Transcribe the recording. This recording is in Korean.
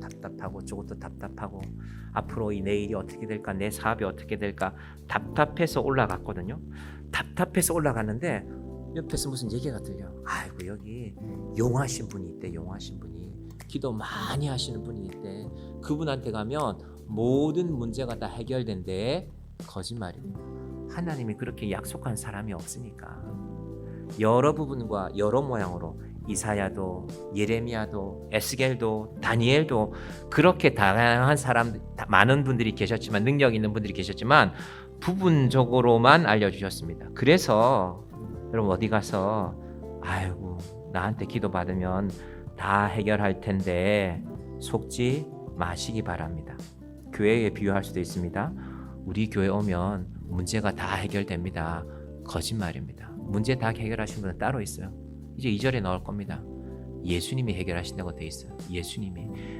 답답하고 저것도 답답하고 앞으로 이 내일이 어떻게 될까 내 사업이 어떻게 될까 답답해서 올라갔거든요. 답답해서 올라갔는데 옆에서 무슨 얘기가 들려. 아이고 여기 용하신 분이 있대. 용하신 분이 기도 많이 하시는 분이 있대. 그분한테 가면 모든 문제가 다 해결된대. 거짓말입니다. 하나님이 그렇게 약속한 사람이 없으니까 여러 부분과 여러 모양으로 이사야도 예레미야도 에스겔도 다니엘도 그렇게 다양한 사람 다- 많은 분들이 계셨지만 능력 있는 분들이 계셨지만 부분적으로만 알려주셨습니다. 그래서 여러분 어디 가서 아이고 나한테 기도 받으면 다 해결할 텐데 속지 마시기 바랍니다. 교회에 비유할 수도 있습니다. 우리 교회 오면 문제가 다 해결됩니다. 거짓말입니다. 문제 다 해결하신 분은 따로 있어요. 이제 2절에 나올 겁니다. 예수님이 해결하신다고 돼 있어요. 예수님이